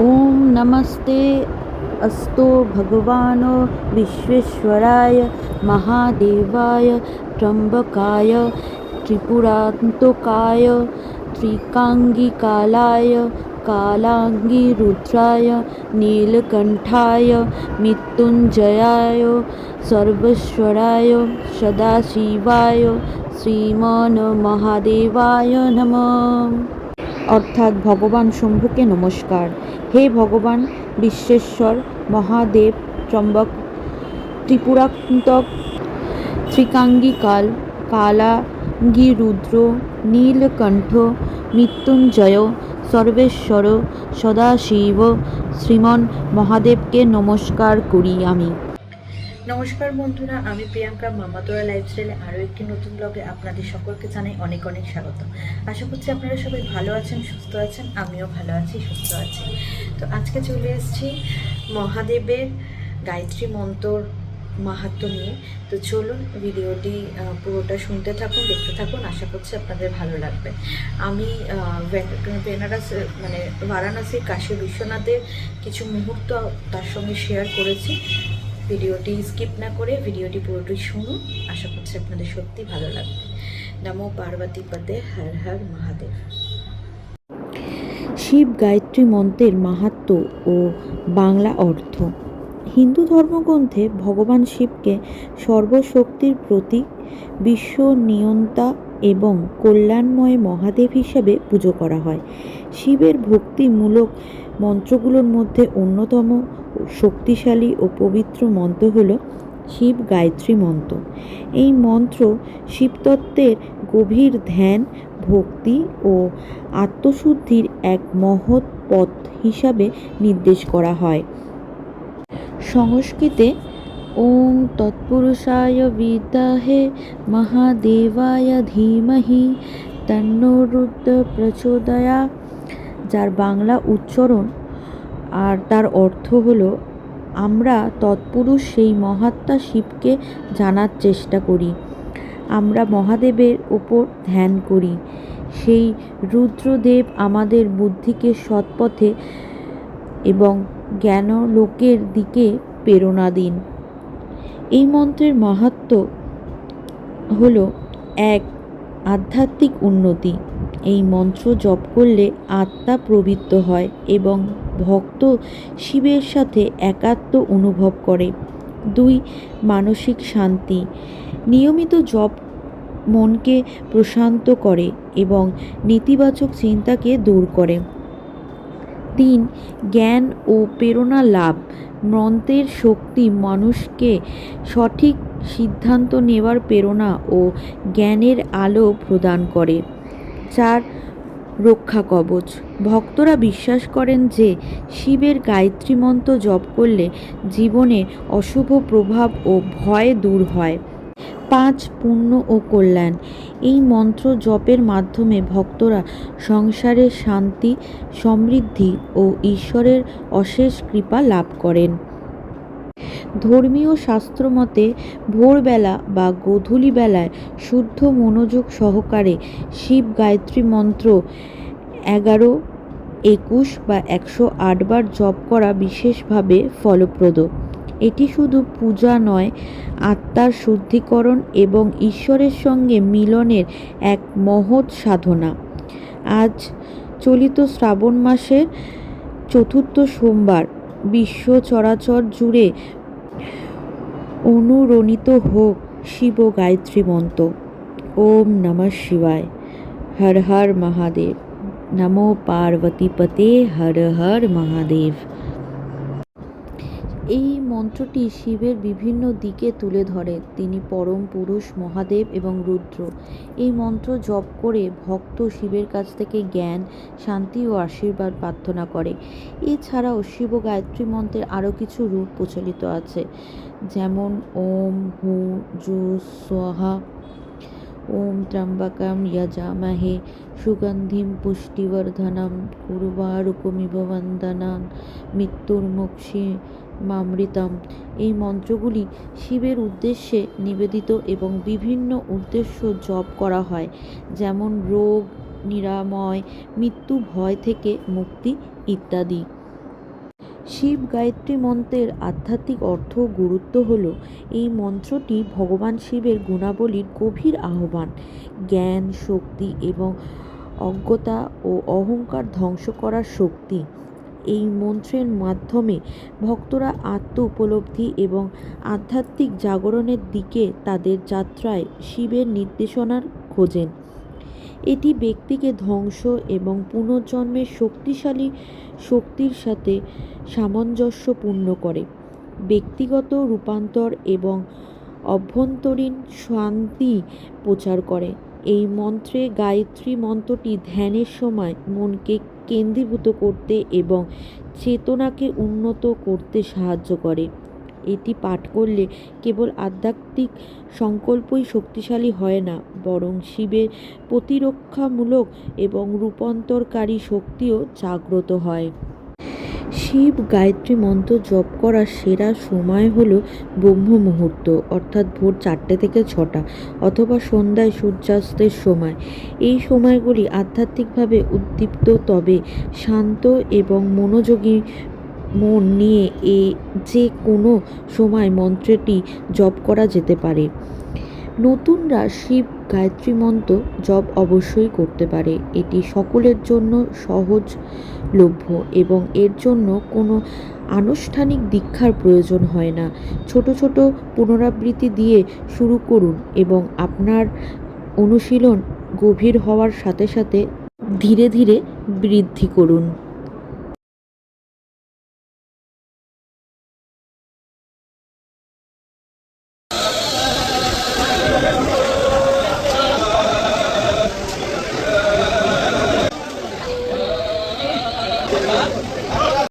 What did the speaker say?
ओम नमस्ते। अस्तो भगवानो, विश्वेश्वराय, महादेवाय त्र्यम्बकाय त्रिपुरान्तकाय कालांगी रुद्राय नीलकंठाय मृत्युंजयाय सर्वेश्वराय, सदाशिवाय, श्रीमान महादेवाय नमः। অর্থাৎ ভগবান শম্ভুকে নমস্কার। হে ভগবান বিশ্বেশ্বর মহাদেব চম্বক ত্রিপুরান্তক ত্রিকাঙ্গিকাল কালাঙ্গি রুদ্র নীলকণ্ঠ মৃত্যুঞ্জয় সর্বেশ্বর সদাশিব। শ্রীমন মহাদেবকে নমস্কার করি আমি। নমস্কার বন্ধুরা, আমি প্রিয়াঙ্কা মামাতোরা লাইফস্টাইলে আরও একটি নতুন ব্লগে আপনাদের সকলকে জানাই অনেক অনেক স্বাগত। আশা করছি আপনারা সবাই ভালো আছেন, সুস্থ আছেন, আমিও ভালো আছি, সুস্থ আছি। তো আজকে চলে এসেছি মহাদেবের গায়ত্রী মন্ত্রর মাহাত্ম নিয়ে। তো চলুন ভিডিওটি পুরোটা শুনতে থাকুন, দেখতে থাকুন, আশা করছি আপনাদের ভালো লাগবে। আমি বেনারস মানে বারাণসীর কাশী বিশ্বনাথের কিছু মুহূর্ত তার সঙ্গে শেয়ার করেছি। ভিডিওটি স্কিপ না করে ভিডিওটি পুরোটি শুনুন। আশা করছি আপনাদের সত্যি ভালো লাগবে। নমো পার্বতী পদে হর হর মহাদেব। শিব গায়ত্রী মন্ত্রের মাহাত্ম্য ও বাংলা অর্থ। হিন্দু ধর্মগ্রন্থে ভগবান শিবকে সর্বশক্তির প্রতীক, বিশ্ব নিয়ন্তা এবং কল্যাণময় মহাদেব হিসেবে পুজো করা হয়। শিবের ভক্তিমূলক মন্ত্রগুলোর মধ্যে অন্যতম শক্তিশালী ও পবিত্র মন্ত্র হল শিব গায়ত্রী মন্ত্র। এই মন্ত্র শিবতত্ত্বের গভীর ধ্যান, ভক্তি ও আত্মশুদ্ধির এক মহৎ পথ হিসাবে নির্দেশ করা হয়। সংস্কৃতে ওং তৎপুরুষায় বিদ্যাহে মহাদেবায় ধীমহি তন্নো রুদ্র প্রচোদয়া, যার বাংলা উচ্চারণ আর তার অর্থ হলো, আমরা তৎপুরুষ সেই মহাত্মা শিবকে জানার চেষ্টা করি। আমরা মহাদেবের ওপর ধ্যান করি। সেই রুদ্রদেব আমাদের বুদ্ধিকে সৎপথে এবং জ্ঞান লোকের দিকে প্রেরণা দিন। এই মন্ত্রের মাহাত্ম হল এক, আধ্যাত্মিক উন্নতি। এই মন্ত্র জপ করলে আত্মা প্রবৃত্ত হয় এবং ভক্ত শিবের সাথে একাত্ম অনুভব করে। দুই, মানসিক শান্তি। নিয়মিত জপ মনকে প্রশান্ত করে এবং নেতিবাচক চিন্তাকে দূর করে। তিন, জ্ঞান ও প্রেরণা লাভ। মন্ত্রের শক্তি মানুষকে সঠিক সিদ্ধান্ত নেওয়ার প্রেরণা ও জ্ঞানের আলো প্রদান করে। চার রক্ষা কবচ। ভক্তরা বিশ্বাস করেন যে শিবের গায়ত্রী মন্ত্র জপ করলে জীবনে অশুভ প্রভাব ও ভয় দূর হয়। পাঁচ, পুণ্য ও কল্যাণ। এই মন্ত্র জপের মাধ্যমে ভক্তরা সংসারের শান্তি, সমৃদ্ধি ও ঈশ্বরের অশেষ কৃপা লাভ করেন। ধর্মীয় শাস্ত্রমতে ভোরবেলা বা গোধূলি বেলায় শুদ্ধ মনোযোগ সহকারে শিব গায়ত্রী মন্ত্র এগারো, একুশ বা একশো আটবার জপ করা বিশেষভাবে ফলপ্রদ। এটি শুধু পূজা নয়, আত্মার শুদ্ধিকরণ এবং ঈশ্বরের সঙ্গে মিলনের এক মহৎ সাধনা। আজ চলিত শ্রাবণ মাসের চতুর্থ সোমবার বিশ্ব চরাচর জুড়ে অনুরণিত হোক শিব গায়ত্রী মন্ত ওম নমঃ শিবায়। হর হর মহাদেব। নমো পার্বতীপতে হর হর মহাদেব। এই মন্ত্রটি শিবের বিভিন্ন দিকে তুলে ধরে। তিনি পরম পুরুষ, মহাদেব এবং রুদ্র। এই মন্ত্র জপ করে ভক্ত শিবের কাছ থেকে জ্ঞান, শান্তি ও আশীর্বাদ প্রার্থনা করে। এছাড়াও শিব গায়ত্রী মন্ত্রের আরও কিছু রূপ প্রচলিত আছে। যেমন, ওম হু জু স্বাহা, ওম ত্র্যম্বকম যজামহে, সুগন্ধিম পুষ্টিবর্ধনম উর্বারুকমিব বন্দনাং মৃত্যুর্মুক্ষী মামৃতম। এই মন্ত্রগুলি শিবের উদ্দেশ্যে নিবেদিত এবং বিভিন্ন উদ্দেশ্য জপ করা হয়, যেমন রোগ, নিরাময়, মৃত্যু, ভয় থেকে মুক্তি ইত্যাদি। শিব গায়ত্রী মন্ত্রের আধ্যাত্মিক অর্থ গুরুত্ব হল, এই মন্ত্রটি ভগবান শিবের গুণাবলীর গভীর আহ্বান। জ্ঞান, শক্তি এবং অজ্ঞতা ও অহংকার ধ্বংস করার শক্তি। এই মন্ত্রের মাধ্যমে ভক্তরা আত্ম উপলব্ধি এবং আধ্যাত্মিক জাগরণের দিকে তাদের যাত্রায় শিবের নির্দেশনার খোঁজেন। এটি ব্যক্তিকে ধ্বংস এবং পুনর্জন্মের শক্তিশালী শক্তির সাথে সামঞ্জস্যপূর্ণ করে। ব্যক্তিগত রূপান্তর এবং অভ্যন্তরীণ শান্তি প্রচার করে। এই মন্ত্রে গায়ত্রী মন্ত্রটি ধ্যানের সময় মনকে কেন্দ্রীভূত করতে এবং চেতনাকে উন্নত করতে সাহায্য করে। এটি পাঠ করলে কেবল আধ্যাত্মিক সংকল্পই শক্তিশালী হয় না, বরং শিবের প্রতিরক্ষামূলক এবং রূপান্তরকারী শক্তিও জাগ্রত হয়। শিব গায়ত্রী মন্ত্র জপ করার সেরা সময় হল ব্রহ্ম মুহূর্ত, অর্থাৎ ভোর চারটে থেকে ছটা, অথবা সন্ধ্যায় সূর্যাস্তের সময়। এই সময়গুলি আধ্যাত্মিকভাবে উদ্দীপ্ত, তবে শান্ত এবং মনোযোগী মন নিয়ে এ যে কোনো সময় মন্ত্রটি জপ করা যেতে পারে। নতুনরা শিব গায়ত্রী মন্ত্র জপ অবশ্যই করতে পারে। এটি সকলের জন্য সহজলভ্য এবং এর জন্য কোনো আনুষ্ঠানিক দীক্ষার প্রয়োজন হয় না। ছোট ছোট পুনরাবৃত্তি দিয়ে শুরু করুন এবং আপনার অনুশীলন গভীর হওয়ার সাথে সাথে ধীরে ধীরে বৃদ্ধি করুন।